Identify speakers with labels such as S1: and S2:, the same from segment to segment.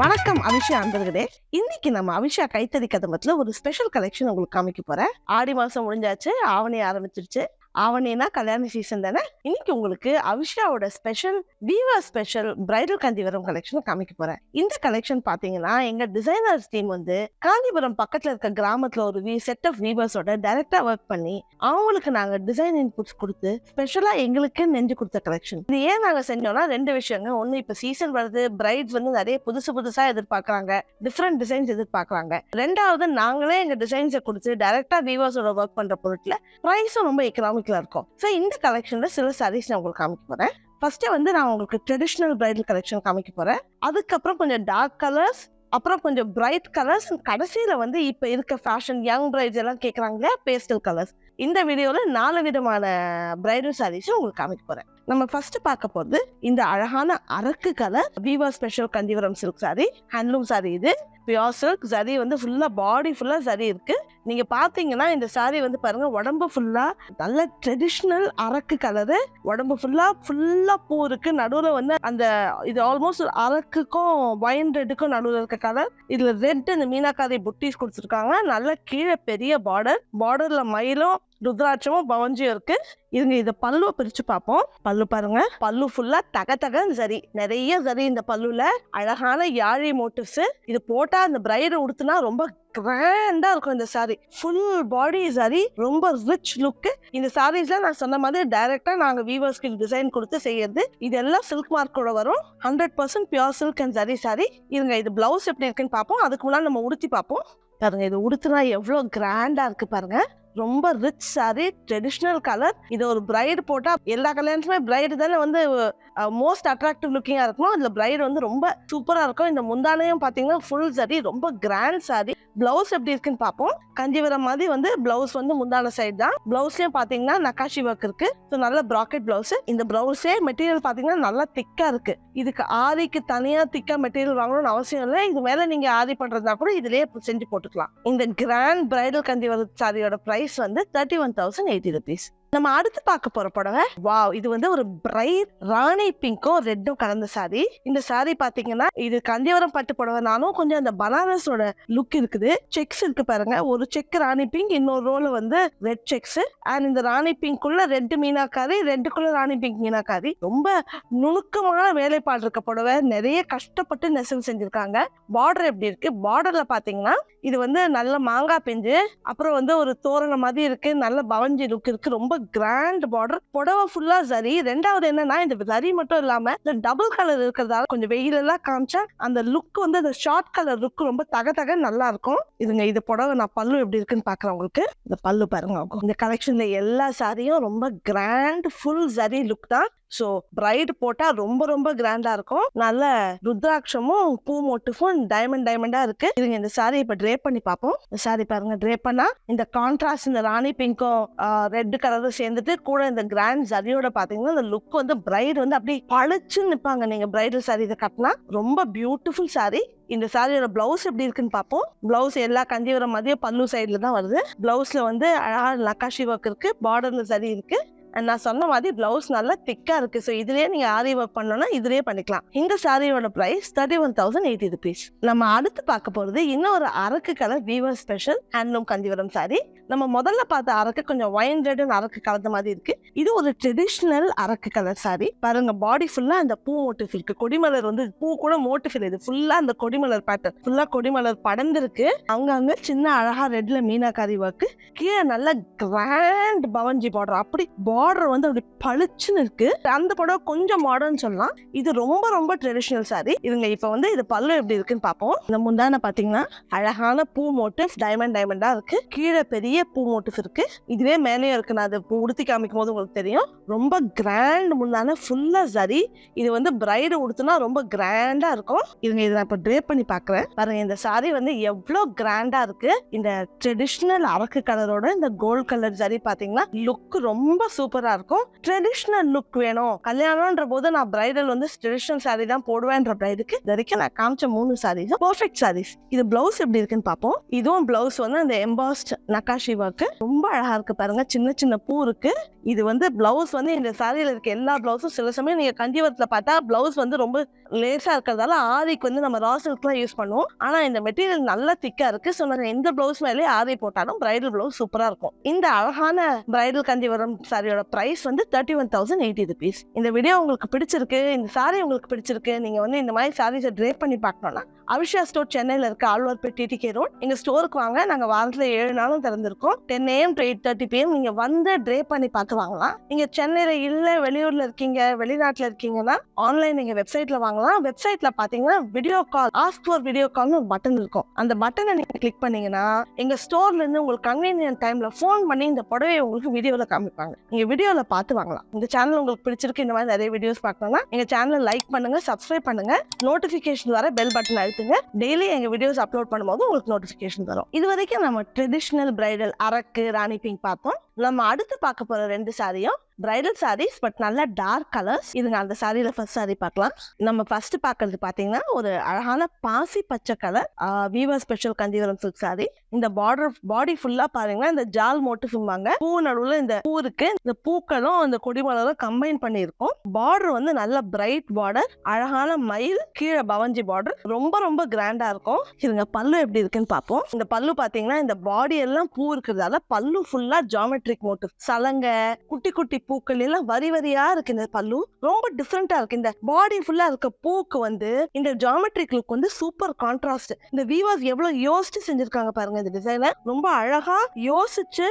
S1: வணக்கம் அபிஷா அன்பர்களே இன்னைக்கு நம்ம அபிஷா கைத்தறி கதம்பத்துல ஒரு ஸ்பெஷல் கலெக்ஷன் உங்களுக்கு காமிக்க போறேன் ஆடி மாசம் முடிஞ்சாச்சு ஆவணி ஆரம்பிச்சிருச்சு ஆவணேனா கல்யாண சீசன் தானே இன்னைக்கு உங்களுக்கு அவிஷாவோட special weaver special bridal Kanchipuram collection காமிக்க போறேன் இந்த கலெக்ஷன் பாத்தீங்கன்னா எங்க டிசைனர்ஸ் டீம் வந்து காந்திபுரம் பக்கத்துல இருக்க கிராமத்துல ஒரு வீ செட் ஆஃப் வீவர்ஸோட டைரக்டா ஒர்க் பண்ணி அவங்களுக்கு நாங்க டிசைன் இன்புட்ஸ் கொடுத்து ஸ்பெஷலா எங்களுக்கு நெஞ்சு கொடுத்த கலெக்ஷன் இது ஏன் நாங்க செஞ்சோம்னா ரெண்டு விஷயங்க ஒண்ணு இப்ப சீசன் வருது பிரைட்ஸ் வந்து நிறைய புதுசு புதுசா எதிர்பார்க்கறாங்க டிஃப்ரெண்ட் டிசைன்ஸ் எதிர்பார்க்கறாங்க ரெண்டாவது நாங்களே எங்க டிசைன்ஸை கொடுத்து டைரக்டா வீவர்ஸோட ஒர்க் பண்ற பொருட்ல ப்ரைஸும் ரொம்ப எக்கனாமிக் வீட்டில் இருக்கும் ஸோ இந்த கலெக்ஷனில் சில சாரீஸ் நான் உங்களுக்கு காமிக்க போகிறேன் ஃபர்ஸ்டே வந்து நான் உங்களுக்கு ட்ரெடிஷ்னல் பிரைடல் கலெக்ஷன் காமிக்க போகிறேன் அதுக்கப்புறம் கொஞ்சம் டார்க் கலர்ஸ் அப்புறம் கொஞ்சம் பிரைட் கலர்ஸ் கடைசியில் வந்து இப்போ இருக்க ஃபேஷன் யங் பிரைட்ஸ் எல்லாம் கேட்குறாங்க பேஸ்டல் கலர்ஸ் இந்த வீடியோவில் நாலு விதமான பிரைடல் சாரீஸும் உங்களுக்கு காமிக்க போகிறேன் நம்ம ஃபர்ஸ்ட் பார்க்க போகிறது இந்த அழகான அரக்கு colour weaver special Kanjivaram silk sari handloom sari இது பியோர் சில்க் சரி வந்து ஃபுல்லாக பாடி ஃபுல்லாக சரி இருக்கு நீங்கள் பார்த்தீங்கன்னா இந்த சாரி வந்து பாருங்க உடம்பு ஃபுல்லாக நல்ல ட்ரெடிஷ்னல் அரக்கு கலரு உடம்பு ஃபுல்லாக ஃபுல்லாக பூ இருக்கு நடுவில் வந்து அந்த இது ஆல்மோஸ்ட் அரக்குக்கும் ஒயின் ரெட்டுக்கும் நடுவில் இருக்க கலர் இதில் ரெட் அந்த மீனாக்காரி புட்டிஸ் கொடுத்துருக்காங்க நல்ல கீழே பெரிய பார்டர் பார்டரில் மயிலும் ருத்ராட்சமும் பவஞ்சியும் இருக்கு இதுங்க இதை பல்லுவை பிரிச்சு பார்ப்போம் பல்லு பாருங்க பல்லு ஃபுல்லா தக தகன்னு சரி நிறைய சரி இந்த பல்லுல அழகான யாழி மோட்டிவ்ஸ் இது போட்டா அந்த பிரைடை உடுத்துனா ரொம்ப கிராண்டா இருக்கும் இந்த சாரி ஃபுல் பாடி சாரி ரொம்ப ரிச் லுக்கு இந்த சாரீஸ்ல நான் சொன்ன மாதிரி டைரக்டா நாங்க வீவர்ஸ்க்கு டிசைன் கொடுத்து செய்யறது இதெல்லாம் சில்க் மார்க்கோட வரும் hundred percent pure silk and சரி சாரி இருங்க இது பிளவுஸ் எப்படி இருக்குன்னு பார்ப்போம் அதுக்கு முன்னாடி நம்ம உடுத்தி பார்ப்போம் பாருங்க இது உடுத்துனா எவ்வளோ கிராண்டா இருக்கு பாருங்க ரொம்ப ரிச் சாரி ட்ரெடிஷ்னல் கலர் இது ஒரு பிரைட் போட்டால் எல்லா கல்யாணத்துமே பிரைடு தானே வந்து மோஸ்ட் அட்ராக்டிவ் லுக்கிங்காக இருக்கும் இதில் பிரைட் வந்து ரொம்ப சூப்பராக இருக்கும் இந்த முந்தானையும் பார்த்தீங்கன்னா ஃபுல் சாரி ரொம்ப கிராண்ட் சாரி பிளவுஸ் எப்படி இருக்குன்னு பார்ப்போம் கஞ்சிவரம் மாதிரி வந்து பிளவுஸ் வந்து முந்தான சைடு தான் பிளவுஸ்லேயும் பார்த்தீங்கன்னா நக்காஷி ஒர்க் இருக்கு ஸோ நல்ல ப்ராக்கெட் பிளவுஸ் இந்த பிளவுஸே மெட்டீரியல் பார்த்தீங்கன்னா நல்லா திக்காக இருக்கு இதுக்கு ஆரிக்கு தனியாக திக்காக மெட்டீரியல் வாங்கணும்னு அவசியம் இல்லை இது மேலே நீங்கள் ஆரி பண்ணுறதா கூட இதுலேயே செஞ்சு போட்டுக்கலாம் இந்த கிராண்ட் பிரைடல் வர சாரியோட ப்ரைஸ் ப்ரைஸ் வந்து thirty one thousand eighty rupees நம்ம அடுத்து பார்க்க போற புடவை வாவ் இது வந்து ஒரு பிரைட் ராணி பிங்க்கும் ரெட்டும் கலந்த சாரி இந்த சாரி பாத்தீங்கன்னா இது கந்தியவரம் பட்டு புடவைனாலும் கொஞ்சம் அந்த பனாரஸோட லுக் இருக்குது செக்ஸ் இருக்கு பாருங்க ஒரு செக் ராணி பிங்க் இன்னொரு ரோல வந்து ரெட் செக்ஸ் அண்ட் இந்த ராணி பிங்க் உள்ள ரெட் மீனாக்காரி ரெட்டுக்குள்ள ராணி பிங்க் மீனாக்காரி ரொம்ப நுணுக்கமான வேலைப்பாடு இருக்க புடவை நிறைய கஷ்டப்பட்டு நெசவு செஞ்சிருக்காங்க பார்டர் எப்படி இருக்கு பார்டர்ல பாத்தீங்கன்னா இது வந்து நல்ல மாங்காய் பெஞ்சு அப்புறம் வந்து ஒரு தோரண மாதிரி இருக்கு நல்ல பவஞ்சி லுக் இருக்கு ரொம்ப கிராண்ட் பார்டர் புடவை ஃபுல்லா சரி ரெண்டாவது என்னன்னா இந்த சரி மட்டும் இல்லாம இந்த டபுள் கலர் இருக்கிறதால கொஞ்சம் வெயில் எல்லாம் காமிச்சா அந்த லுக் வந்து அந்த ஷார்ட் கலர் லுக் ரொம்ப தக தக நல்லா இருக்கும் இதுங்க இது புடவை நான் பல்லு எப்படி இருக்குன்னு பாக்குறேன் உங்களுக்கு இந்த பல்லு பாருங்க இந்த கலெக்ஷன்ல எல்லா சாரியும் ரொம்ப கிராண்ட் ஃபுல் சரி லுக் தான் ஸோ பிரைட் போட்டால் ரொம்ப ரொம்ப கிராண்டாக இருக்கும் நல்ல ருத்ராட்சமும் பூ மொட்டுஃபும் டைமண்ட் டைமண்டாக இருக்கு இதுங்க இந்த சாரி இப்போ ட்ரே பண்ணி பார்ப்போம் இந்த சாரி பாருங்க ட்ரே பண்ணால் இந்த கான்ட்ராஸ்ட் இந்த ராணி பிங்க்கும் ரெட் கலரும் சேர்ந்துட்டு கூட இந்த கிராண்ட் சரியோட பார்த்தீங்கன்னா இந்த லுக் வந்து பிரைட் வந்து அப்படியே பழிச்சு நிற்பாங்க நீங்கள் பிரைடல் சாரி இதை கட்டினா ரொம்ப பியூட்டிஃபுல் சாரி இந்த சாரியோட பிளவுஸ் எப்படி இருக்குன்னு பார்ப்போம் பிளவுஸ் எல்லா கஞ்சிவரம் மாதிரியே பல்லு சைடில் தான் வருது பிளவுஸில் வந்து அழகாக நக்காஷி ஒர்க் இருக்குது பார்டரில் சரி இருக்குது அண்ட் நான் சொன்ன மாதிரி ப்ளவுஸ் நல்லா திக்காக இருக்குது ஸோ இதுலேயே நீங்கள் ஆரி ஒர்க் பண்ணோன்னா இதுலேயே பண்ணிக்கலாம் இந்த சாரியோட price thirty one thousand eighty rupees நம்ம அடுத்து பார்க்க போகிறது இன்னொரு அரக்கு colour weaver special handloom Kanjivaram sari நம்ம முதல்ல பார்த்த அரக்கு கொஞ்சம் ஒயின் அண்ட் அரக்கு கலந்த மாதிரி இருக்கு இது ஒரு ட்ரெடிஷ்னல் அரக்கு கலர் சாரி பாருங்க பாடி ஃபுல்லாக அந்த பூ மோட்டிஃப் இருக்குது கொடிமலர் வந்து பூ கூட மோட்டிஃப் இது ஃபுல்லாக அந்த கொடிமலர் பேட்டர் ஃபுல்லாக கொடிமலர் படர்ந்துருக்கு அங்க சின்ன அழகா ரெட்ல மீனாக்காரி ஒர்க்கு கீழே நல்லா கிராண்ட் பவன்ஜி பார்டர் அப்படி பார்டர் வந்து அப்படி பளிச்சுன்னு இருக்கு அந்த புடவை கொஞ்சம் மாடர்ன் சொல்லலாம் இது ரொம்ப ரொம்ப ட்ரெடிஷ்னல் சாரி இதுங்க இப்போ வந்து இது பல்லு எப்படி இருக்குன்னு பார்ப்போம் இந்த முந்தான பார்த்தீங்கன்னா அழகான பூ மோட்டிவ்ஸ் டைமண்ட் டைமண்டாக இருக்கு கீழே பெரிய பூ மோட்டிவ்ஸ் இருக்கு இதுவே மேலேயும் இருக்கு நான் அதை உடுத்தி காமிக்கும் போது உங்களுக்கு தெரியும் ரொம்ப கிராண்ட் முந்தான ஃபுல்லாக சரி இது வந்து பிரைடு உடுத்துனா ரொம்ப கிராண்டா இருக்கும் இதுங்க இதை நான் இப்போ ட்ரே பண்ணி பார்க்குறேன் பாருங்க இந்த சாரி வந்து எவ்வளோ கிராண்டா இருக்கு இந்த ட்ரெடிஷ்னல் அரக்கு கலரோட இந்த கோல்ட் கலர் சாரி பார்த்தீங்கன்னா லுக் ரொம்ப சூப்பர் சூப்பராக இருக்கும் ட்ரெடிஷ்னல் லுக் வேணும் கல்யாணம்ன்ற போது நான் பிரைடல் வந்து ட்ரெடிஷ்னல் சாரி தான் போடுவேன்ற பிரைடுக்கு வரைக்கும் நான் காமிச்ச மூணு சாரீஸ் பர்ஃபெக்ட் சாரீஸ் இது பிளவுஸ் எப்படி இருக்குன்னு பார்ப்போம் இதுவும் பிளவுஸ் வந்து அந்த எம்பாஸ்ட் நக்காஷி ஒர்க்கு ரொம்ப அழகாக இருக்கு பாருங்க சின்ன சின்ன பூ இருக்கு இது வந்து பிளவுஸ் வந்து இந்த சாரியில் இருக்க எல்லா பிளவுஸும் சில சமயம் நீங்கள் கண்டிவரத்தில் பார்த்தா பிளவுஸ் வந்து ரொம்ப லேஸாக இருக்கிறதால ஆரிக்கு வந்து நம்ம ராசல்க்குலாம் யூஸ் பண்ணுவோம் ஆனால் இந்த மெட்டீரியல் நல்லா திக்காக இருக்கு ஸோ நாங்கள் எந்த பிளவுஸ் மேலேயே ஆரி போட்டாலும் பிரைடல் பிளவுஸ் சூப்பராக இருக்கும் இந்த அழகான பிரைடல் கந்திவரம் சாரியோட இதோட ப்ரைஸ் வந்து thirty one thousand eighty rupees இந்த வீடியோ உங்களுக்கு பிடிச்சிருக்கு இந்த சாரீ உங்களுக்கு பிடிச்சிருக்கு நீங்கள் வந்து இந்த மாதிரி சாரீஸை ட்ரே பண்ணி பார்க்கணும்னா அவிஷா ஸ்டோர் சென்னையில் இருக்க ஆழ்வார்பேட் டிடிகே ரோட் எங்கள் ஸ்டோருக்கு வாங்க நாங்கள் வாரத்தில் ஏழு நாளும் திறந்திருக்கோம் ten AM to eight thirty PM நீங்கள் வந்து ட்ரே பண்ணி பார்த்து வாங்கலாம் நீங்கள் சென்னையில் இல்லை வெளியூரில் இருக்கீங்க வெளிநாட்டில் இருக்கீங்கன்னா ஆன்லைன் நீங்கள் வெப்சைட்டில் வாங்கலாம் வெப்சைட்டில் பார்த்தீங்கன்னா video call ask for video கால்னு ஒரு பட்டன் இருக்கும் அந்த பட்டனை நீங்கள் கிளிக் பண்ணீங்கன்னா எங்கள் ஸ்டோர்லேருந்து உங்களுக்கு கன்வீனியன்ட் டைமில் ஃபோன் பண்ணி இந்த புடவையை உங்களுக்கு வீடியோவில் காமிப்பாங்க நீங்கள் வீடியோவில் பார்த்து வாங்கலாம் இந்த சேனல் உங்களுக்கு பிடிச்சிருக்கு இந்த மாதிரி நிறைய வீடியோஸ் பார்க்கணும்னா எங்கள் சேனலை லைக் பண்ணுங்க சப்ஸ்கிரைப் பண்ணுங்க நோட்டிஃபிகேஷன் வர பெல் பட்டன் அழுத்துங்க டெய்லி எங்கள் வீடியோஸ் அப்லோட் பண்ணும்போது உங்களுக்கு நோட்டிஃபிகேஷன் வரும் இது வரைக்கும் நம்ம ட்ரெடிஷ்னல் பிரைடல் அரக்கு ராணி பிங்க் பார்த்தோம் நம்ம அடுத்து பார்க்க போகிற ரெண்டு சாரியும் பிரைடல் சாரீஸ் பட் நல்லா டார்க் கலர்ஸ் இதுங்க அந்த சாரியில ஃபர்ஸ்ட் சாரி பார்க்கலாம் நம்ம ஃபர்ஸ்ட் பார்க்கறது பார்த்தீங்கன்னா ஒரு அழகான பாசி பச்சை colour weaver special Kanjivaram silk sari இந்த பார்டர் பாடி ஃபுல்லா பாருங்கன்னா இந்த ஜால் மோட்டு சொல்லுவாங்க பூ நடுவுல இந்த பூ இருக்கு இந்த பூக்களும் அந்த கொடிமலரும் கம்பைன் பண்ணியிருக்கோம் பார்டர் வந்து நல்ல பிரைட் பார்டர் அழகான மயில் கீழே பவஞ்சி பார்டர் ரொம்ப ரொம்ப கிராண்டா இருக்கும் இதுங்க பல்லு எப்படி இருக்குன்னு பார்ப்போம் இந்த பல்லு பாத்தீங்கன்னா இந்த பாடி எல்லாம் பூ இருக்கிறதால பல்லு ஃபுல்லா ஜாமெட்ரிக் மோட்டு சலங்கை குட்டி குட்டி பூக்கள் எல்லாம் வரி வரியா இருக்கு இந்த பல்லு ரொம்ப டிஃப்ரெண்டா இருக்கு இந்த பாடி ஃபுல்லா இருக்க பூக்கு வந்து இந்த ஜாமெட்ரிக் லுக் வந்து சூப்பர் கான்ட்ராஸ்ட் இந்த வீவாஸ் எவ்வளவு யோசிச்சு செஞ்சிருக்காங்க பாருங்க இந்த டிசைனை ரொம்ப அழகா யோசிச்சு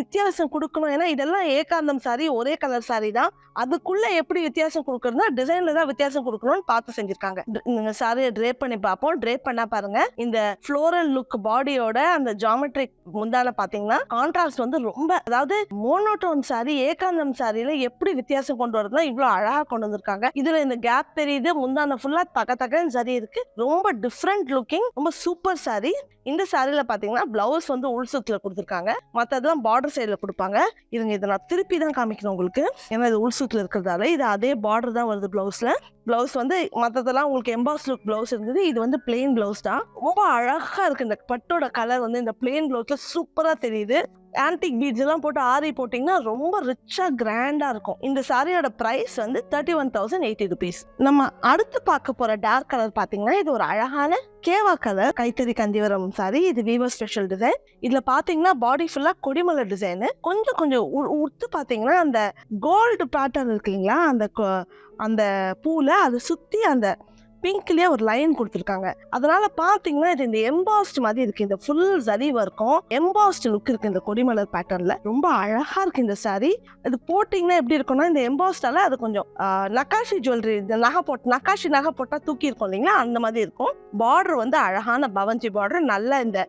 S1: வித்தியாசம் கொடுக்கணும் ஏன்னா இதெல்லாம் ஏகாந்தம் சாரி ஒரே கலர் சாரி தான் அதுக்குள்ள எப்படி வித்தியாசம் கொடுக்கறதுனா டிசைன்ல தான் வித்தியாசம் கொடுக்கணும்னு பார்த்து செஞ்சிருக்காங்க சாரியை ட்ரேப் பண்ணி பார்ப்போம் ட்ரேப் பண்ணா பாருங்க இந்த ஃப்ளோரல் லுக் பாடியோட அந்த ஜாமெட்ரிக் முந்தால பாத்தீங்கன்னா கான்ட்ராஸ்ட் வந்து ரொம்ப அதாவது மோனோட்டோன் சாரி ஏகாந்தம் சாரியில எப்படி வித்தியாசம் கொண்டு வரதுனா இவ்வளோ அழகாக கொண்டு வந்திருக்காங்க இதுல இந்த கேப் தெரியுது முந்தான ஃபுல்லா தக்க தக்கன்னு சாரி இருக்கு ரொம்ப டிஃப்ரெண்ட் லுக்கிங் ரொம்ப சூப்பர் சாரி இந்த சாரியில பாத்தீங்கன்னா பிளவுஸ் வந்து உள் சுத்துல கொடுத்துருக்காங்க மற்றதெல்லாம் பார்டர் சைடில் கொடுப்பாங்க இதுங்க இதை நான் திருப்பி தான் காமிக்கணும் உங்களுக்கு ஏன்னா இது உள் சுத்துல இருக்கிறதால இது அதே பார்டர் தான் வருது பிளவுஸ்ல பிளவுஸ் வந்து மற்றதெல்லாம் உங்களுக்கு எம்பாஸ் லுக் பிளவுஸ் இருந்தது இது வந்து பிளெயின் பிளவுஸ் தான் ரொம்ப அழகா இருக்கு இந்த பட்டோட கலர் வந்து இந்த பிளெயின் பிளவுஸ்ல சூப்பரா தெரியுது ஆன்டிக் பீட்ஸ் எல்லாம் போட்டு ஆரி போட்டிங்கன்னா ரொம்ப ரிச்சாக கிராண்டாக இருக்கும் இந்த சாரியோட ப்ரைஸ் வந்து thirty one thousand eighty rupees நம்ம அடுத்து பார்க்க போகிற டார்க் கலர் பார்த்தீங்கன்னா இது ஒரு அழகான கேவா கலர் கைத்தறி கந்திவரம் சாரி இது வீவர் ஸ்பெஷல் டிசைன் இதுல பாத்தீங்கன்னா பாடி ஃபுல்லா கொடிமலர் டிசைனு கொஞ்சம் கொஞ்சம் உடுத்து பாத்தீங்கன்னா அந்த கோல்டு பேட்டர்ன் இருக்குங்களா அந்த அந்த பூல அதை சுத்தி அந்த பிங்க்லயே ஒரு லைன் கொடுத்துருக்காங்க அதனால பார்த்தீங்கன்னா இது இந்த எம்பாஸ்ட் மாதிரி இருக்கு இந்த ஃபுல் சரி வரைக்கும் எம்பாஸ்ட் லுக் இருக்கு இந்த கொடிமலர் பேட்டர்ல ரொம்ப அழகா இருக்கு இந்த சாரி இது போட்டிங்கன்னா எப்படி இருக்கும்னா இந்த எம்பாஸ்டால அது கொஞ்சம் நகாஷி ஜுவல்லரி இந்த நகை போட்டு நகாஷி நகை போட்டா தூக்கி இருக்கும் இல்லைங்களா அந்த மாதிரி இருக்கும் பார்டர் வந்து அழகான பவஞ்சி பார்டர் நல்ல இந்த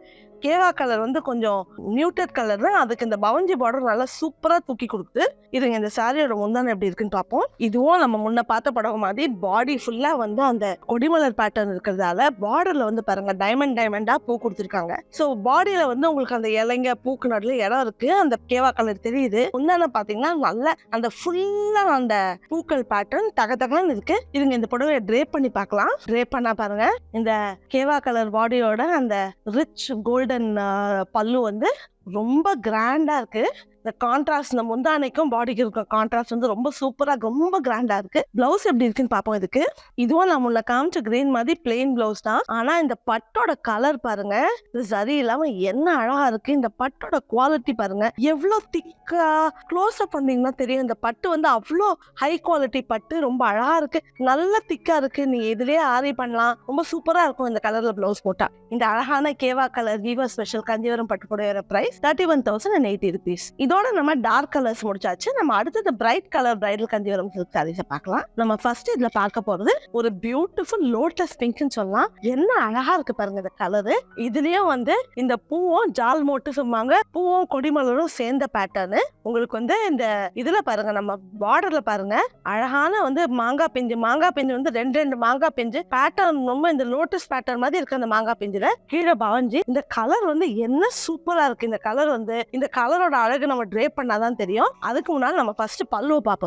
S1: கேவா கலர் வந்து கொஞ்சம் நியூட்டட் கலர் தான் அதுக்கு இந்த பவஞ்சி பார்டர் நல்லா சூப்பராக தூக்கி கொடுத்து இதுங்க இந்த சாரியோட முந்தானம் எப்படி இருக்குன்னு பார்ப்போம் இதுவும் நம்ம முன்ன பார்த்த படம் மாதிரி பாடி ஃபுல்லாக வந்து அந்த கொடிமலர் பேட்டர்ன் இருக்கிறதால பார்டரில் வந்து பாருங்க டைமண்ட் டைமண்டாக பூ கொடுத்துருக்காங்க ஸோ பாடியில் வந்து உங்களுக்கு அந்த இலைங்க பூக்கு நடுல இடம் இருக்கு அந்த கேவா கலர் தெரியுது முந்தானம் பார்த்தீங்கன்னா நல்ல அந்த ஃபுல்லாக அந்த பூக்கள் பேட்டர்ன் தக தகன்னு இருக்கு இதுங்க இந்த புடவை ட்ரேப் பண்ணி பார்க்கலாம் ட்ரேப் பண்ணா பாருங்க இந்த கேவா கலர் பாடியோட அந்த ரிச் கோல்டன் கார்டன் பல்லு வந்து ரொம்ப கிராண்டாக இருக்குது இந்த கான்ட்ராஸ்ட் இந்த முந்தானைக்கும் பாடிக்கு இருக்க கான்ட்ராஸ்ட் வந்து ரொம்ப சூப்பராக ரொம்ப கிராண்டாக இருக்கு பிளவுஸ் எப்படி இருக்குன்னு பார்ப்போம் இதுக்கு இதுவும் நம்ம உள்ள காமிச்ச கிரீன் மாதிரி பிளெயின் பிளவுஸ் தான் ஆனால் இந்த பட்டோட கலர் பாருங்க இது சரி இல்லாமல் என்ன அழகா இருக்கு இந்த பட்டோட குவாலிட்டி பாருங்க எவ்வளோ திக்கா க்ளோஸ் அப் பண்ணீங்கன்னா தெரியும் இந்த பட்டு வந்து அவ்வளோ ஹை குவாலிட்டி பட்டு ரொம்ப அழகா இருக்கு நல்ல திக்கா இருக்கு நீ இதுலயே ஆரி பண்ணலாம் ரொம்ப சூப்பராக இருக்கும் இந்த கலர்ல பிளவுஸ் போட்டா இந்த அழகான கேவா கலர் வீவா ஸ்பெஷல் கஞ்சிவரம் பட்டு புடவையோட price thirty one thousand and eighty rupees இதோ இதோட நம்ம டார்க் கலர்ஸ் முடிச்சாச்சு நம்ம அடுத்தது பிரைட் கலர் பிரைடல் கந்தி வரும் சாரீஸை பார்க்கலாம் நம்ம ஃபர்ஸ்ட் இதுல பார்க்க போறது ஒரு பியூட்டிஃபுல் லோட்டஸ் பிங்க்னு சொல்லலாம் என்ன அழகா இருக்கு பாருங்க இந்த கலரு இதுலயும் வந்து இந்த பூவும் ஜால் மோட்டு சும்மாங்க பூவும் கொடிமலரும் சேர்ந்த பேட்டர்னு உங்களுக்கு வந்து இந்த இதுல பாருங்க நம்ம பார்டர்ல பாருங்க அழகான வந்து மாங்காய் பிஞ்சு மாங்காய் பிஞ்சு வந்து ரெண்டு ரெண்டு மாங்காய் பிஞ்சு பேட்டர்ன் ரொம்ப இந்த லோட்டஸ் பேட்டர்ன் மாதிரி இருக்கு அந்த மாங்காய் பிஞ்சுல கீழே பவஞ்சி இந்த கலர் வந்து என்ன சூப்பரா இருக்கு இந்த கலர் வந்து இந்த கலரோட அழகு நம்ம ட்ரே பண்ணால் தான் தெரியும் அதுக்கு முன்னால் நம்ம ஃபஸ்ட்டு பல்லுவை பார்ப்போம்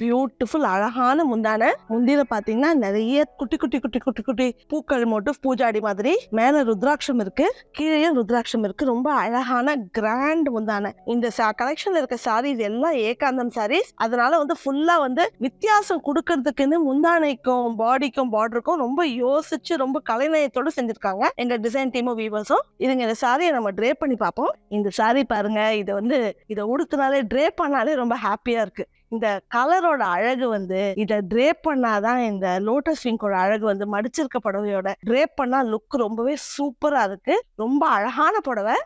S1: பியூட்டிஃபுல் அழகான முந்தான முந்தியில் பார்த்தீங்கன்னா நிறைய குட்டி குட்டி குட்டி குட்டி குட்டி பூக்கள் மட்டும் பூஜாடி மாதிரி மேலே ருத்ராட்சம் இருக்குது கீழே ருத்ராட்சம் இருக்குது ரொம்ப அழகான கிராண்ட் முந்தான இந்த கலெக்ஷனில் இருக்க சாரீஸ் எல்லாம் ஏகாந்தம் சாரீஸ் அதனால வந்து ஃபுல்லாக வந்து வித்தியாசம் கொடுக்கறதுக்குன்னு முந்தானைக்கும் பாடிக்கும் பார்டருக்கும் ரொம்ப யோசிச்சு ரொம்ப கலைநயத்தோடு செஞ்சுருக்காங்க எங்கள் டிசைன் டீமும் வீவர்ஸும் இதுங்க இந்த சாரியை நம்ம ட்ரே பண்ணி பார்ப்போம் இந்த சாரி பாருங்க இது வந்து இதை உடுத்தினாலே ட்ரே பண்ணாலே ரொம்ப ஹாப்பியாக இருக்குது இந்த கலரோட அழகு வந்து இதை ட்ரேப் பண்ணாதான் இந்த லோட்டஸ் விங்கோட அழகு வந்து மடிச்சிருக்க புடவையோட ட்ரேப் பண்ணா லுக் ரொம்பவே சூப்பராக இருக்கு ரொம்ப அழகான புடவை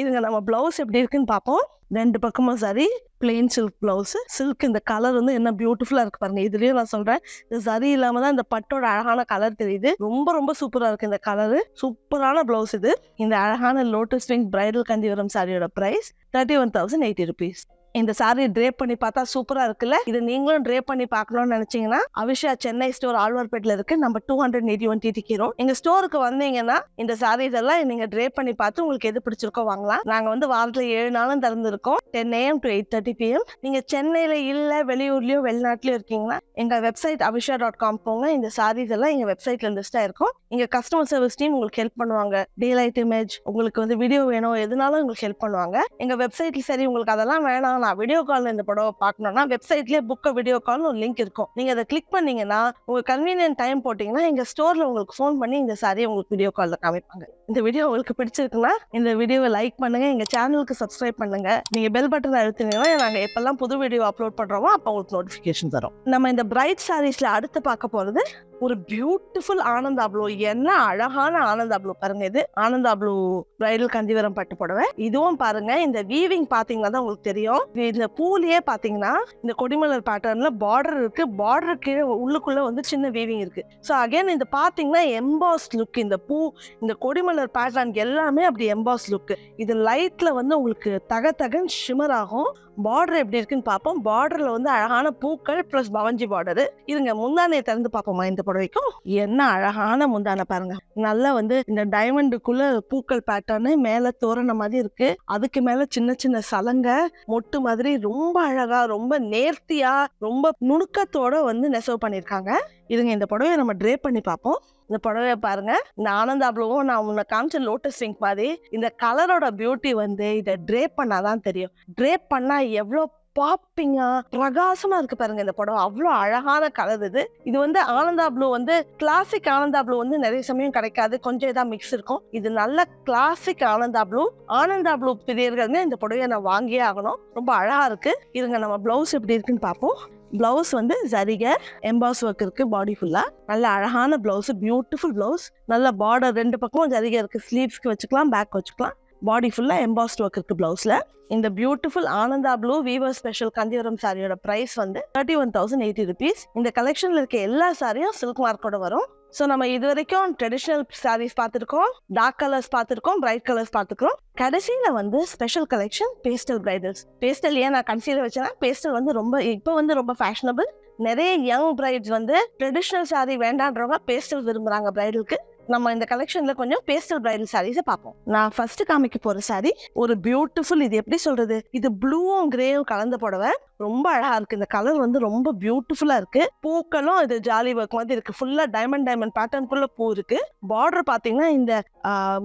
S1: இதுங்க நம்ம பிளவுஸ் எப்படி இருக்குன்னு பார்ப்போம் ரெண்டு பக்கமும் சரி பிளெயின் சில்க் பிளவுஸ் சில்க் இந்த கலர் வந்து என்ன பியூட்டிஃபுல்லாக இருக்கு பாருங்க இதுலயும் நான் சொல்றேன் இது சரி இல்லாம தான் இந்த பட்டோட அழகான கலர் தெரியுது ரொம்ப ரொம்ப சூப்பராக இருக்கு இந்த கலரு சூப்பரான பிளவுஸ் இது இந்த அழகான லோட்டஸ் விங் பிரைடல் கந்திவரம் சாரியோட price thirty one thousand eighty rupees இந்த சாரீ ட்ரே பண்ணி பார்த்தா சூப்பராக இருக்குல்ல இது நீங்களும் ட்ரேப் பண்ணி பார்க்கணும்னு நினச்சிங்கன்னா அவிஷா சென்னை ஸ்டோர் ஆழ்வார்பேட்டில் இருக்குது நம்ம டூ ஹண்ட்ரட் எயிட்டி ஒன் டிடிக்கிறோம் எங்கள் ஸ்டோருக்கு வந்தீங்கன்னா இந்த சாரி இதெல்லாம் நீங்கள் ட்ரே பண்ணி பார்த்து உங்களுக்கு எது பிடிச்சிருக்கோ வாங்கலாம் நாங்கள் வந்து வாரத்தில் ஏழு நாளும் திறந்துருக்கோம் ten AM to eight thirty PM நீங்கள் சென்னையில் இல்லை வெளியூர்லேயோ வெளிநாட்டிலையோ இருக்கீங்களா எங்கள் வெப்சைட் அபிஷா டாட் காம் போங்க இந்த சாரீஸ் எல்லாம் எங்கள் வெப்சைட்டில் லிஸ்ட்டாக இருக்கும் இங்கே கஸ்டமர் சர்வீஸ் டீம் உங்களுக்கு ஹெல்ப் பண்ணுவாங்க டீலைட் இமேஜ் உங்களுக்கு வந்து வீடியோ வேணும் எதுனாலும் உங்களுக்கு ஹெல்ப் பண்ணுவாங்க எங்கள் வெப்சைட்டில் சரி உங்களுக்கு அதெல்லாம் வேணாம் நான் வீடியோ காலில் இந்த படம் பார்க்கணும்னா வெப்சைட்லேயே புக்கை வீடியோ கால்னு ஒரு லிங்க் இருக்கும் நீங்கள் அதை கிளிக் பண்ணீங்கன்னா உங்கள் கன்வீனியன்ட் டைம் போட்டிங்கன்னா எங்கள் ஸ்டோரில் உங்களுக்கு ஃபோன் பண்ணி இந்த சாரியை உங்களுக்கு வீடியோ காலில் காமிப்பாங்க இந்த வீடியோ உங்களுக்கு பிடிச்சிருக்குன்னா இந்த வீடியோவை லைக் பண்ணுங்கள் எங்கள் சேனலுக்கு சப்ஸ்கிரைப் பண்ணுங்கள் நீங்கள் பெல் பட்டனை அழுத்தினீங்கன்னா நாங்கள் எப்போல்லாம் புது வீடியோ அப்லோட் பண்ணுறோமோ அப்போ உங்களுக்கு நோட்டிஃபிகேஷன் தரும் நம்ம இந்த பிரைட் சாரீஸில் அடுத்து பார்க்க போகிறது ஒரு பியூட்டிஃபுல் ஆனந்த் அப்ளூ என்ன அழகான ஆனந்த் அப்ளூ பாருங்க இது ஆனந்த் அப்ளூ பிரைடல் கஞ்சிவரம் பட்டு புடவை இதுவும் பாருங்க இந்த வீவிங் பாத்தீங்கன்னா தான் உங்களுக்கு தெரியும் இந்த பூலியே பாத்தீங்கன்னா இந்த கொடிமலர் பேட்டர்ன்ல பார்டர் இருக்கு பார்டர் கீழே உள்ளுக்குள்ள வந்து சின்ன வீவிங் இருக்கு ஸோ அகைன் இந்த பாத்தீங்கன்னா எம்பாஸ் லுக் இந்த பூ இந்த கொடிமலர் பேட்டர்ன் எல்லாமே அப்படி எம்பாஸ் லுக் இது லைட்ல வந்து உங்களுக்கு தக தகன் ஷிமர் ஆகும் பார்டர் எப்படி இருக்குன்னு பார்ப்போம் பார்டர்ல வந்து அழகான பூக்கள் ப்ளஸ் பவஞ்சி பார்டரு இருங்க முந்தானையை திறந்து பார்ப்போமா இந்த புடவைக்கும் என்ன அழகான முந்தான பாருங்க நல்லா வந்து இந்த டைமண்டுக்குள்ள பூக்கள் பேட்டர்னு மேல தோரண மாதிரி இருக்கு அதுக்கு மேல சின்ன சின்ன சலங்க மொட்டு மாதிரி ரொம்ப அழகா ரொம்ப நேர்த்தியா ரொம்ப நுணுக்கத்தோட வந்து நெசவு பண்ணியிருக்காங்க இதுங்க இந்த புடவையை நம்ம ட்ரே பண்ணி பார்ப்போம் இந்த புடவையை பாருங்க இந்த ஆனந்தாபுலவும் நான் உன்னை காமிச்ச லோட்டஸ் சிங்க் மாதிரி இந்த கலரோட பியூட்டி வந்து இதை ட்ரேப் பண்ணாதான் தெரியும் ட்ரேப் பண்ணா எவ்வளோ பாப்பிங்கா பிரகாசமா இருக்கு பாருங்க இந்த படம் அவ்வளோ அழகான கலர் இது இது வந்து ஆனந்தா ப்ளூ வந்து கிளாசிக் ஆனந்தா ப்ளூ வந்து நிறைய சமயம் கிடைக்காது கொஞ்சம் இதாக மிக்ஸ் இருக்கும் இது நல்ல classic Ananda blue Ananda blue பிரியர்கள் இந்த புடவையை நான் வாங்கியே ஆகணும் ரொம்ப அழகா இருக்கு இருங்க நம்ம பிளவுஸ் எப்படி இருக்குன்னு பார்ப்போம் பிளவுஸ் வந்து ஜரிக எம்பாஸ் ஒர்க் இருக்கு பாடி ஃபுல்லாக நல்ல அழகான பிளவுஸ் பியூட்டிஃபுல் பிளவுஸ் நல்ல பார்டர் ரெண்டு பக்கம் ஜரிக இருக்கு ஸ்லீவ்ஸ்க்கு வச்சுக்கலாம் பேக் வச்சுக்கலாம் பாடி ஃபுல்லாக எம்பாஸ்ட் ஒர்க் இருக்குது ப்ளவுஸில் இந்த beautiful Ananda blue weaver special Kanjivaram சாரியோட ப்ரைஸ் வந்து thirty one thousand eighty rupees இந்த கலெக்ஷனில் இருக்க எல்லா சாரியும் சில்க் மார்க்கோட வரும் ஸோ நம்ம இது வரைக்கும் ட்ரெடிஷ்னல் சாரீஸ் பார்த்துருக்கோம் டார்க் கலர்ஸ் பார்த்துருக்கோம் பிரைட் கலர்ஸ் பார்த்துருக்கோம் கடைசியில் வந்து special collection pastel bridals pastel ஏன் நான் கன்சீடர் வச்சேன்னா பேஸ்டல் வந்து ரொம்ப இப்போ வந்து ரொம்ப ஃபேஷனபிள் நிறைய யங் பிரைட்ஸ் வந்து ட்ரெடிஷ்னல் சாரீ வேண்டான்றவங்க பேஸ்டல் விரும்புகிறாங்க பிரைடலுக்கு நம்ம இந்த கலெக்ஷன்ல கொஞ்சம் பேஸ்டல் பிரைடல் சாரீஸை பார்ப்போம் நான் ஃபர்ஸ்ட் காமிக்க போற சாரி ஒரு பியூட்டிஃபுல் இது எப்படி சொல்றது இது ப்ளூவும் கிரேயும் கலந்த புடவை ரொம்ப அழகா இருக்கு இந்த கலர் வந்து ரொம்ப பியூட்டிஃபுல்லா இருக்கு பூக்களும் இது ஜாலி ஒர்க் மாதிரி இருக்கு ஃபுல்லா டைமண்ட் டைமண்ட் பேட்டர்ன் குள்ள பூ இருக்கு பார்டர் பாத்தீங்கன்னா இந்த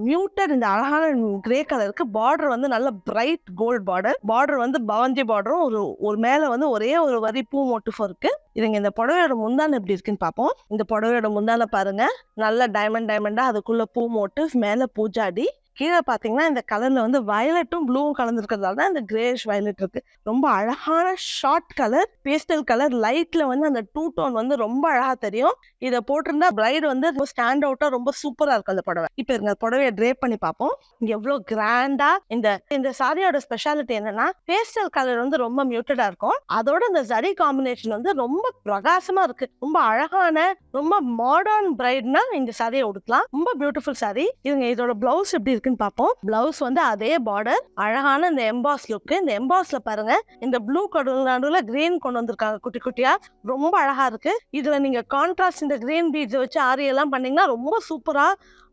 S1: மியூட்டட் இந்த அழகான கிரே கலருக்கு பார்டர் வந்து நல்ல பிரைட் கோல்ட் பார்டர் பார்டர் வந்து பவந்தி பார்டரும் ஒரு ஒரு மேல வந்து ஒரே ஒரு வரி பூ மோட்டிஃபோ இருக்கு இதுங்க இந்த புடவையோட முந்தானம் எப்படி இருக்குன்னு பார்ப்போம் இந்த புடவையோட முந்தான பாருங்க நல்ல டைமண்ட் டைமண்டாக அதுக்குள்ளே பூ மோட்டு மேலே பூஜாடி கீழே பார்த்தீங்கன்னா இந்த கலரில் வந்து வயலட்டும் ப்ளூவும் கலந்துருக்கிறதால தான் இந்த கிரேஷ் வயலட் இருக்குது ரொம்ப அழகான ஷார்ட் கலர் பேஸ்டல் கலர் லைட்டில் வந்து அந்த டூ டோன் வந்து ரொம்ப அழகாக தெரியும் இதை போட்டிருந்தா பிரைட் வந்து ரொம்ப ஸ்டாண்ட் அவுட்டாக ரொம்ப சூப்பராக இருக்கும் அந்த புடவை இப்போ இருங்க புடவையை ட்ரேப் பண்ணி பார்ப்போம் எவ்வளோ கிராண்டாக இந்த இந்த சாரியோட ஸ்பெஷாலிட்டி என்னன்னா பேஸ்டல் கலர் வந்து ரொம்ப மியூட்டடாக இருக்கும் அதோட இந்த சரி காம்பினேஷன் வந்து ரொம்ப பிரகாசமாக இருக்குது ரொம்ப அழகான ரொம்ப மாடர்ன் பிரைட்னா இந்த சாரியை உடுக்கலாம் ரொம்ப பியூட்டிஃபுல் சாரி இதுங்க இதோட பிளவுஸ் எப்படி இருக்குன்னு பார்ப்போம் பிளவுஸ் வந்து அதே பார்டர் அழகான இந்த எம்பாஸ் லுக்கு இந்த எம்பாஸ்ல பாருங்க இந்த ப்ளூ கடல் நடுவில் கிரீன் கொண்டு வந்திருக்காங்க குட்டி குட்டியா ரொம்ப அழகா இருக்கு இதுல நீங்க கான்ட்ராஸ்ட் இந்த கிரீன் பீட்ஸ் வச்சு ஆரி எல்லாம் பண்ணீங்கன்னா ரொம்ப சூப்பரா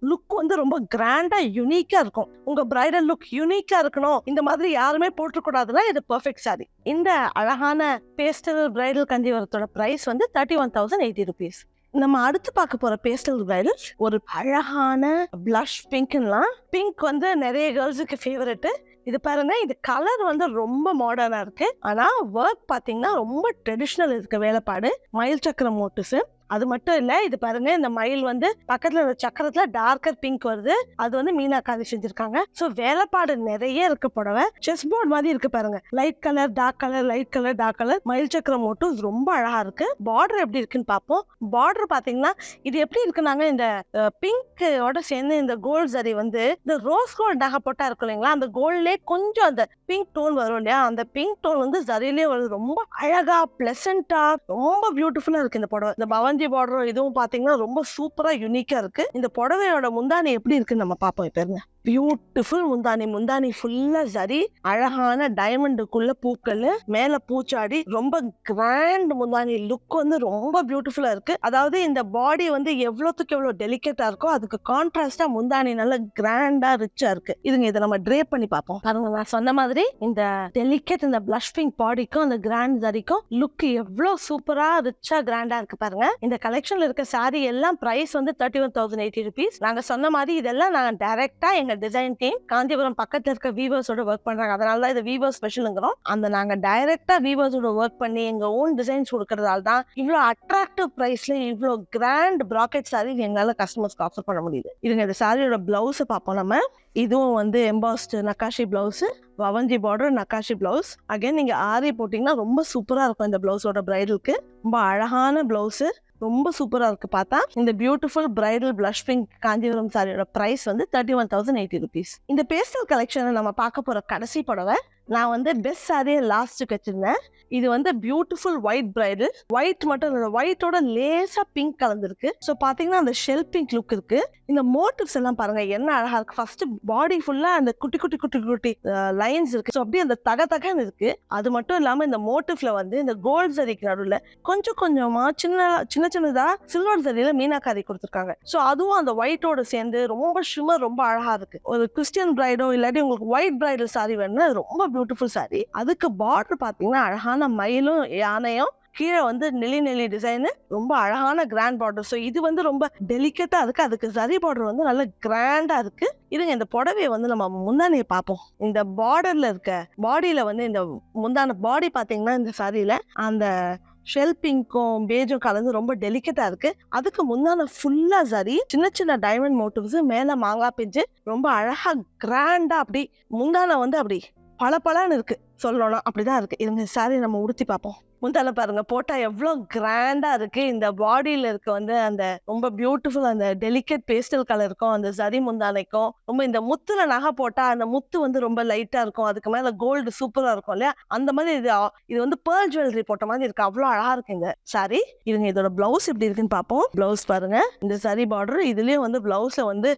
S1: லுக் வந்து ரொம்ப கிராண்டா யூனிக்கா இருக்கும் உங்க பிரைடல் லுக் யூனிக்கா இருக்கணும் இந்த மாதிரி யாருமே போட்டுக்கூடாதுன்னா இது பர்ஃபெக்ட் சாரி இந்த அழகான பேஸ்டல் பிரைடல் கந்திவரத்தோட ப்ரைஸ் வந்து thirty one thousand eighty rupees நம்ம அடுத்து பார்க்க போற பேஸ்டல் வைலட் ஒரு அழகான பிளஷ் பிங்க்லாம் பிங்க் வந்து நிறைய கேர்ள்ஸுக்கு ஃபேவரட்டு இது பாருங்க இது கலர் வந்து ரொம்ப மாடர்னா இருக்கு ஆனா ஒர்க் பாத்தீங்கன்னா ரொம்ப ட்ரெடிஷ்னல் இருக்க வேலைப்பாடு மயில் சக்கரம் மோட்டிஸ் அது மட்டும் இல்லை இது பாருங்க இந்த மயில் வந்து பக்கத்தில் ஒரு சக்கரத்தில் டார்க்கர் பிங்க் வருது அது வந்து மீனாக்காரி செஞ்சுருக்காங்க ஸோ வேலைப்பாடு நிறைய இருக்க புடவை செஸ் போர்டு மாதிரி இருக்கு பாருங்க light colour dark colour light colour dark colour மயில் சக்கரம் மட்டும் ரொம்ப அழகா இருக்கு பார்டர் எப்படி இருக்குன்னு பார்ப்போம் பார்டர் பார்த்தீங்கன்னா இது எப்படி இருக்குனாங்க இந்த பிங்க்கோட சேர்ந்து இந்த கோல்ட் சரி வந்து இந்த ரோஸ் கோல்ட் போட்டா இருக்கும் இல்லைங்களா அந்த கோல்ட்லே கொஞ்சம் அந்த பிங்க் டோன் வரும் இல்லையா அந்த பிங்க் டோன் வந்து சரியிலே வருது ரொம்ப அழகா பிளசண்டா ரொம்ப பியூட்டிஃபுல்லா இருக்கு இந்த புடவை இந்த பவன் காஞ்சி பார்டரும் இதுவும் பார்த்தீங்கன்னா ரொம்ப சூப்பராக யூனிக்காக இருக்குது இந்த புடவையோட முந்தானி எப்படி இருக்குன்னு நம்ம பார்ப்போம் இப்போ இருங்க பியூட்டிஃபுல் முந்தானி முந்தானி ஃபுல்லா சரி அழகான டைமண்டுக்குள்ள பூக்கள் மேல பூச்சாடி ரொம்ப கிராண்ட் முந்தானி லுக் வந்து ரொம்ப பியூட்டிஃபுல்லா இருக்கு அதாவது இந்த பாடி வந்து எவ்வளோத்துக்கு எவ்வளோ டெலிகேட்டா இருக்கோ அதுக்கு கான்ட்ராஸ்டா முந்தானி நல்ல கிராண்டா ரிச்சா இருக்கு இதுங்க இதை நம்ம ட்ரே பண்ணி பார்ப்போம் பாருங்க நான் சொன்ன மாதிரி இந்த டெலிகேட் இந்த பிளஷ் பிங்க் பாடிக்கும் அந்த கிராண்ட் சரிக்கும் லுக் எவ்வளோ சூப்பரா ரிச்சா கிராண்டா இருக்கு பாருங்க இந்த கலெக்ஷனில் இருக்க சாரி எல்லாம் ப்ரைஸ் வந்து thirty one thousand eighty rupees நாங்கள் சொன்ன மாதிரி இதெல்லாம் நாங்கள் டேரெக்டாக எங்கள் டிசைன் டீம் காந்திபுரம் பக்கத்தில் இருக்க வீவர்ஸோட ஒர்க் பண்ணுறாங்க அதனால தான் இது வீவர் ஸ்பெஷலுங்கிறோம் அந்த நாங்கள் டைரெக்டாக வீவர்ஸோட ஒர்க் பண்ணி எங்கள் ஓன் டிசைன்ஸ் கொடுக்கறதால தான் இவ்வளோ அட்ராக்டிவ் ப்ரைஸில் இவ்வளோ கிராண்ட் ப்ராக்கெட் சாரி எங்களால் கஸ்டமர்ஸ்க்கு ஆஃபர் பண்ண முடியுது இதுங்க இந்த சாரியோட ப்ளவுஸை பார்ப்போம் நம்ம இதுவும் வந்து எம்பாஸ்ட் நக்காஷி ப்ளவுஸு வவஞ்சி பார்டர் நக்காஷி ப்ளவுஸ் அகைன் நீங்கள் ஆரி போட்டிங்கன்னா ரொம்ப சூப்பராக இருக்கும் இந்த ப்ளவுஸோட ப்ரைடலுக்கு ரொம்ப அழகான ப்ளவுஸு ரொம்ப சூப்பராக இருக்குது பார்த்தா இந்த beautiful bridal blush pink Kanchipuram சாரியோட ப்ரைஸ் வந்து thirty one thousand eighty rupees இந்த பேஸ்டல் கலெக்ஷனை நம்ம பார்க்க போகிற கடைசி புடவை நான் வந்து பெஸ்ட் சாரியை லாஸ்ட்டுக்கு வச்சுருந்தேன் இது வந்து பியூட்டிஃபுல் ஒயிட் பிரைடு ஒயிட் மட்டும் இல்லை ஒயிட்டோட லேசாக பிங்க் கலந்துருக்கு ஸோ பார்த்தீங்கன்னா அந்த ஷெல் பிங்க் லுக் இருக்கு இந்த மோட்டிவ்ஸ் எல்லாம் பாருங்க என்ன அழகாக இருக்கு ஃபர்ஸ்ட் பாடி ஃபுல்லாக அந்த குட்டி குட்டி குட்டி குட்டி லைன்ஸ் இருக்கு ஸோ அப்படியே அந்த தக தகன்னு இருக்கு அது மட்டும் இல்லாமல் இந்த மோட்டிவ்ல வந்து இந்த கோல்ட் சரிக்கு நடுவில் கொஞ்சம் கொஞ்சமா சின்ன சின்ன சின்னதாக சில்வர் சரியில மீனாக்காரி கொடுத்துருக்காங்க ஸோ அதுவும் அந்த ஒயிட்டோட சேர்ந்து ரொம்ப ஷிமர் ரொம்ப அழகா இருக்கு ஒரு கிறிஸ்டியன் பிரைடோ இல்லாட்டி உங்களுக்கு ஒயிட் பிரைடல் சாரி வேணும்னா ரொம்ப பியூட்டிஃபுல் சாரி அதுக்கு பார்டர் பார்த்தீங்கன்னா அழகான மயிலும் யானையும் கீழே வந்து நெளி நெளி டிசைனு ரொம்ப அழகான கிராண்ட் பார்டர் ஸோ இது வந்து ரொம்ப டெலிகேட்டாக இருக்குது அதுக்கு சரி பார்டர் வந்து நல்ல கிராண்டாக இருக்குது இதுங்க இந்த புடவையை வந்து நம்ம முந்தானையை பார்ப்போம் இந்த பார்டரில் இருக்க பாடியில் வந்து இந்த முந்தான பாடி பார்த்தீங்கன்னா இந்த சரியில் அந்த ஷெல் பிங்க்கும் பேஜும் கலந்து ரொம்ப டெலிகேட்டாக இருக்குது அதுக்கு முந்தான ஃபுல்லாக சரி சின்ன சின்ன டைமண்ட் மோட்டிவ்ஸு மேலே மாங்காய் பிஞ்சு ரொம்ப அழகாக கிராண்டாக அப்படி முந்தான வந்து அப்படி பல பலன்னு இருக்குது சொல்லணும் அப்படி தான் இருக்குது இருங்க சாரி நம்ம உடுத்தி பார்ப்போம் முந்தால பாருங்கள் போட்டால் எவ்வளோ கிராண்டாக இருக்குது இந்த பாடியில் இருக்க வந்து அந்த ரொம்ப பியூட்டிஃபுல் அந்த டெலிகேட் பேஸ்டல் கலருக்கும் அந்த சரி முந்தானைக்கும் ரொம்ப இந்த முத்துல நகை போட்டால் அந்த முத்து வந்து ரொம்ப லைட்டாக இருக்கும் அதுக்கு மேலே கோல்டு சூப்பராக இருக்கும் இல்லையா அந்த மாதிரி இது இது வந்து பேர் ஜுவல்லரி போட்ட மாதிரி இருக்குது அவ்வளோ அழகாக இருக்குங்க சாரி இவங்க இதோட ப்ளவுஸ் எப்படி இருக்குன்னு பார்ப்போம் ப்ளவுஸ் பாருங்கள் இந்த சரி பார்டர் இதுலேயும் வந்து ப்ளவுஸை வந்து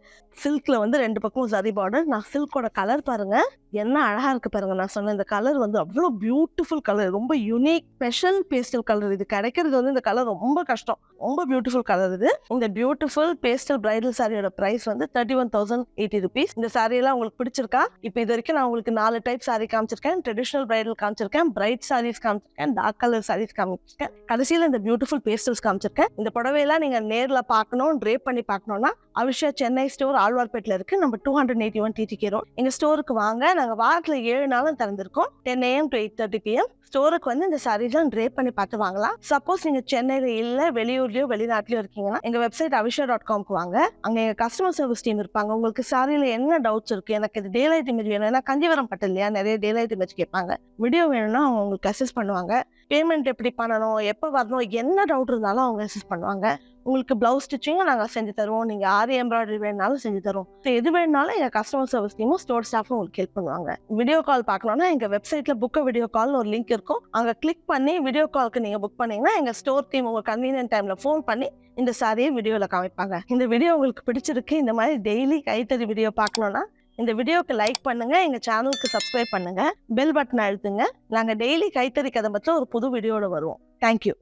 S1: சில்கில் வந்து ரெண்டு பக்கமும் சரி பார்டர் நான் சில்கோட கலர் பாருங்கள் என்ன அழகாக இருக்குது பாருங்கள் நான் சொன்ன இந்த கலர் கலர் வந்து அவ்வளோ பியூட்டிஃபுல் கலர் ரொம்ப யூனிக் ஸ்பெஷல் பேஸ்டல் கலர் இது கிடைக்கிறது வந்து இந்த கலர் ரொம்ப கஷ்டம் ரொம்ப பியூட்டிஃபுல் கலர் இது இந்த பியூட்டிஃபுல் பேஸ்டல் பிரைடல் சாரியோட ப்ரைஸ் வந்து thirty one thousand eighty rupees இந்த சாரியெல்லாம் உங்களுக்கு பிடிச்சிருக்கா இப்போ இது வரைக்கும் நான் உங்களுக்கு நாலு டைப் சாரி காமிச்சிருக்கேன் ட்ரெடிஷனல் பிரைடல் காமிச்சிருக்கேன் பிரைட் சாரீஸ் காமிச்சிருக்கேன் டார்க் கலர் சாரீஸ் காமிச்சிருக்கேன் கடைசியில் இந்த பியூட்டிஃபுல் பேஸ்டல்ஸ் காமிச்சிருக்கேன் இந்த புடவையெல்லாம் நீங்கள் நேரில் பார்க்கணும் ட்ரேப் பண்ணி பார்க்கணும்னா அவிஷா சென்னை ஸ்டோர் ஆழ்வார்பேட்டில் இருக்கு நம்ம two hundred eighty one DD கேரோம் எங்கள் ஸ்டோருக்கு வாங்க நாங்கள் வாரத்தில் ஏழு நாளும் திறந்திருக்கோம் 10 a.m. to 8:30 p.m. ஸ்டோருக்கு வந்து இந்த சாரீஸ்லாம் ட்ரேப் பண்ணி பார்த்து வாங்கலாம் சப்போஸ் நீங்கள் சென்னையில் இல்லை வெளியூர்லயோ வெளிநாட்டிலையோ இருக்கீங்கன்னா எங்கள் வெப்சைட் அவிஷா டாட் காம்க்கு வாங்க அங்கே எங்கள் கஸ்டமர் சர்வீஸ் டீம் இருப்பாங்க உங்களுக்கு சாரீல என்ன டவுட்ஸ் இருக்குது எனக்கு இது டே லைட் இமேஜ் வேணும் ஏன்னா கஞ்சிவரம் பட்டு இல்லையா நிறைய டே லைட் இமேஜ் கேட்பாங்க வீடியோ வேணும்னா அவங்க உங்களுக்கு அசஸ் பண்ணுவாங்க பேமெண்ட் எப்படி பண்ணணும் எப்போ வரணும் என்ன டவுட் இருந்தாலும் அவங்க அசஸ் பண்ணுவாங்க உங்களுக்கு ப்ளவுஸ் ஸ்டிச்சிங்கும் நாங்கள் செஞ்சு தருவோம் நீங்கள் ஆரி எம்ப்ராய்டரி வேணாலும் செஞ்சு தருவோம் ஸோ எது வேணாலும் எங்கள் கஸ்டமர் சர்வீஸ் டீமும் ஸ்டோர் ஸ்டாஃபும் உங்களுக்கு ஹெல்ப் பண்ணுவாங்க வீடியோ கால் பார்க்கணும்னா எங்கள் வெப்சைட்டில் புக்க வீடியோ கால்னு ஒரு லிங்க் இருக்கும் இருக்கும் அங்கே கிளிக் பண்ணி வீடியோ காலுக்கு நீங்கள் புக் பண்ணீங்கன்னா எங்கள் ஸ்டோர் டீம் உங்கள் கன்வீனியன்ட் டைமில் ஃபோன் பண்ணி இந்த சாரியை வீடியோவில் காமிப்பாங்க இந்த வீடியோ உங்களுக்கு பிடிச்சிருக்கு இந்த மாதிரி டெய்லி கைத்தறி வீடியோ பார்க்கணுன்னா இந்த வீடியோவுக்கு லைக் பண்ணுங்கள் எங்கள் சேனலுக்கு சப்ஸ்கிரைப் பண்ணுங்கள் பெல் பட்டன் அழுத்துங்க நாங்கள் டெய்லி கைத்தறி கதை பற்றி ஒரு புது வீடியோவில் வருவோம் தேங்க்யூ